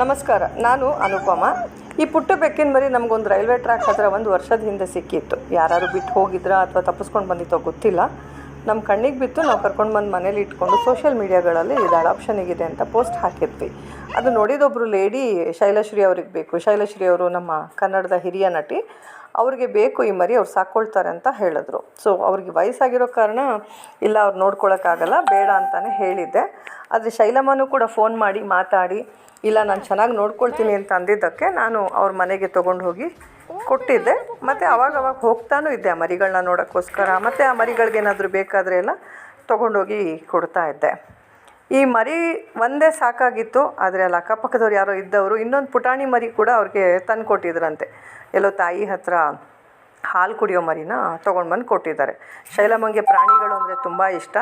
ನಮಸ್ಕಾರ, ನಾನು ಅನುಪಮ. ಈ ಪುಟ್ಟ ಬೆಕ್ಕಿನ ಮರಿ ನಮಗೊಂದು ರೈಲ್ವೆ ಟ್ರ್ಯಾಕ್ ಹತ್ರ ಒಂದು ವರ್ಷದ ಹಿಂದೆ ಸಿಕ್ಕಿತ್ತು. ಯಾರು ಬಿಟ್ಟು ಹೋಗಿದ್ರಾ ಅಥವಾ ತಪ್ಪಿಸ್ಕೊಂಡು ಬಂದಿತ್ತೋ ಗೊತ್ತಿಲ್ಲ. ನಮ್ಮ ಕಣ್ಣಿಗೆ ಬಿತ್ತು, ನಾವು ಕರ್ಕೊಂಡು ಬಂದು ಮನೇಲಿ ಇಟ್ಕೊಂಡು ಸೋಷಿಯಲ್ ಮೀಡಿಯಾಗಳಲ್ಲಿ ಇದು ಇದೆ ಅಂತ ಪೋಸ್ಟ್ ಹಾಕಿದ್ವಿ. ಅದು ನೋಡಿದೊಬ್ಬರು ಲೇಡಿ ಶೈಲಶ್ರೀ ಅವ್ರಿಗೆ ಬೇಕು. ಶೈಲಶ್ರೀ ಅವರು ನಮ್ಮ ಕನ್ನಡದ ಹಿರಿಯ ನಟಿ. ಅವ್ರಿಗೆ ಬೇಕು ಈ ಮರಿ, ಅವ್ರು ಸಾಕ್ಕೊಳ್ತಾರೆ ಅಂತ ಹೇಳಿದ್ರು. ಸೊ ಅವ್ರಿಗೆ ವಯಸ್ಸಾಗಿರೋ ಕಾರಣ ಇಲ್ಲ, ಅವ್ರು ನೋಡ್ಕೊಳಕ್ಕಾಗಲ್ಲ ಬೇಡ ಅಂತಲೇ ಹೇಳಿದ್ದೆ. ಆದರೆ ಶೈಲಮ್ಮನೂ ಕೂಡ ಫೋನ್ ಮಾಡಿ ಮಾತಾಡಿ, ಇಲ್ಲ, ನಾನು ಚೆನ್ನಾಗಿ ನೋಡ್ಕೊಳ್ತೀನಿ ಅಂತ ಅಂದಿದ್ದಕ್ಕೆ ನಾನು ಅವ್ರ ಮನೆಗೆ ತೊಗೊಂಡು ಹೋಗಿ ಕೊಟ್ಟಿದ್ದೆ. ಮತ್ತು ಅವಾಗ ಅವಾಗ ಹೋಗ್ತಾನೂ ಇದ್ದೆ ಆ ಮರಿಗಳನ್ನ ನೋಡೋಕ್ಕೋಸ್ಕರ. ಮತ್ತು ಆ ಮರಿಗಳಿಗೆ ಏನಾದರೂ ಬೇಕಾದರೆ ಎಲ್ಲ ತೊಗೊಂಡೋಗಿ ಕೊಡ್ತಾ ಇದ್ದೆ. ಈ ಮರಿ ಒಂದೇ ಸಾಕಾಗಿತ್ತು, ಆದರೆ ಅಲ್ಲಿ ಅಕ್ಕಪಕ್ಕದವ್ರು ಯಾರೋ ಇದ್ದವರು ಇನ್ನೊಂದು ಪುಟಾಣಿ ಮರಿ ಕೂಡ ಅವ್ರಿಗೆ ತಂದು ಕೊಟ್ಟಿದ್ರಂತೆ ಎಲ್ಲೋ ತಾಯಿ ಹತ್ರ ಹಾಲು ಕುಡಿಯೋ ಮರಿನ ತೊಗೊಂಡು ಬಂದು ಕೊಟ್ಟಿದ್ದಾರೆ. ಶೈಲಮ್ಮಂಗೆ ಪ್ರಾಣಿಗಳು ಅಂದರೆ ತುಂಬ ಇಷ್ಟ.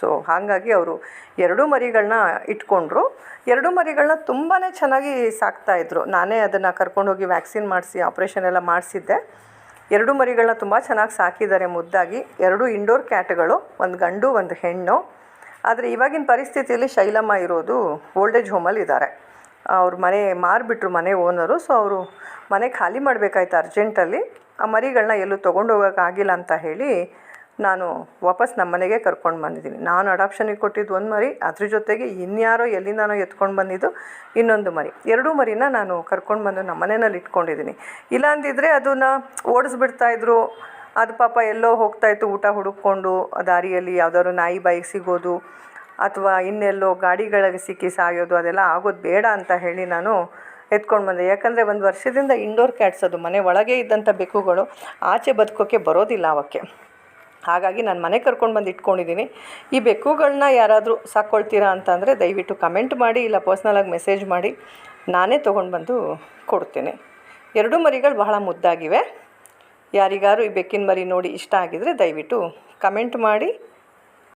ಸೊ ಹಾಗಾಗಿ ಅವರು ಎರಡೂ ಮರಿಗಳನ್ನ ಇಟ್ಕೊಂಡ್ರು. ಎರಡೂ ಮರಿಗಳನ್ನ ತುಂಬಾ ಚೆನ್ನಾಗಿ ಸಾಕ್ತಾಯಿದ್ರು ನಾನೇ ಅದನ್ನು ಕರ್ಕೊಂಡೋಗಿ ವ್ಯಾಕ್ಸಿನ್ ಮಾಡಿಸಿ, ಆಪ್ರೇಷನ್ ಎಲ್ಲ ಮಾಡಿಸಿದ್ದೆ. ಎರಡು ಮರಿಗಳನ್ನ ತುಂಬ ಚೆನ್ನಾಗಿ ಸಾಕಿದ್ದಾರೆ ಮುದ್ದಾಗಿ. ಎರಡು ಇಂಡೋರ್ ಕ್ಯಾಟ್ಗಳು, ಒಂದು ಗಂಡು, ಒಂದು ಹೆಣ್ಣು. ಆದರೆ ಇವಾಗಿನ ಪರಿಸ್ಥಿತಿಯಲ್ಲಿ ಶೈಲಮ್ಮ ಇರೋದು ಓಲ್ಡೇಜ್ ಹೋಮಲ್ಲಿ ಇದ್ದಾರೆ. ಅವ್ರ ಮನೆ ಮಾರಿಬಿಟ್ರು ಮನೆ ಓನರು. ಸೊ ಅವರು ಮನೆ ಖಾಲಿ ಮಾಡಬೇಕಾಯ್ತು ಅರ್ಜೆಂಟಲ್ಲಿ. ಆ ಮರಿಗಳನ್ನ ಎಲ್ಲೂ ತೊಗೊಂಡು ಹೋಗೋಕ್ಕಾಗಿಲ್ಲ ಅಂತ ಹೇಳಿ ನಾನು ವಾಪಸ್ ನಮ್ಮ ಮನೆಗೆ ಕರ್ಕೊಂಡು ಬಂದಿದ್ದೀನಿ. ನಾನು ಅಡಾಪ್ಷನಿಗೆ ಕೊಟ್ಟಿದ್ದು ಒಂದು ಮರಿ, ಅದ್ರ ಜೊತೆಗೆ ಇನ್ಯಾರೋ ಎಲ್ಲಿಂದಾನೋ ಎತ್ಕೊಂಡು ಬಂದಿದ್ದು ಇನ್ನೊಂದು ಮರಿ. ಎರಡೂ ಮರಿನ ನಾನು ಕರ್ಕೊಂಡು ಬಂದು ನಮ್ಮ ಮನೆಯಲ್ಲಿ ಇಟ್ಕೊಂಡಿದ್ದೀನಿ. ಇಲ್ಲ ಅಂದಿದ್ರೆ ಅದನ್ನು ಓಡಿಸ್ಬಿಡ್ತಾಯಿದ್ರು ಅದು ಪಾಪ ಎಲ್ಲೋ ಹೋಗ್ತಾಯಿತ್ತು ಊಟ ಹುಡುಕೊಂಡು ದಾರಿಯಲ್ಲಿ ಯಾವುದಾದ್ರು ನಾಯಿ ಬಾಯಿಗೆ ಸಿಗೋದು ಅಥವಾ ಇನ್ನೆಲ್ಲೋ ಗಾಡಿಗಳಿಗೆ ಸಿಕ್ಕಿ ಸಾಯೋದು, ಅದೆಲ್ಲ ಆಗೋದು ಬೇಡ ಅಂತ ಹೇಳಿ ನಾನು ಎತ್ಕೊಂಡು ಬಂದೆ. ಯಾಕಂದರೆ ಒಂದು ವರ್ಷದಿಂದ ಇಂಡೋರ್ ಕ್ಯಾಟ್ಸ್ ಅದು, ಮನೆ ಒಳಗೆ ಇದ್ದಂಥ ಬೆಕ್ಕುಗಳು ಆಚೆ ಬದುಕೋಕ್ಕೆ ಬರೋದಿಲ್ಲ ಅವಕ್ಕೆ. ಹಾಗಾಗಿ ನಾನು ಮನೆ ಕರ್ಕೊಂಡು ಬಂದು ಇಟ್ಕೊಂಡಿದ್ದೀನಿ ಈ ಬೆಕ್ಕುಗಳನ್ನ ಯಾರಾದರೂ ಸಾಕ್ಕೊಳ್ತೀರಾ ಅಂತಂದರೆ ದಯವಿಟ್ಟು ಕಮೆಂಟ್ ಮಾಡಿ, ಇಲ್ಲ ಪರ್ಸ್ನಲಾಗಿ ಮೆಸೇಜ್ ಮಾಡಿ. ನಾನೇ ತೊಗೊಂಡು ಬಂದು ಕೊಡ್ತೇನೆ. ಎರಡೂ ಮರಿಗಳು ಬಹಳ ಮುದ್ದಾಗಿವೆ. ಯಾರಿಗಾರು ಈ ಬೆಕ್ಕಿನ ಮರಿ ನೋಡಿ ಇಷ್ಟ ಆಗಿದರೆ ದಯವಿಟ್ಟು ಕಮೆಂಟ್ ಮಾಡಿ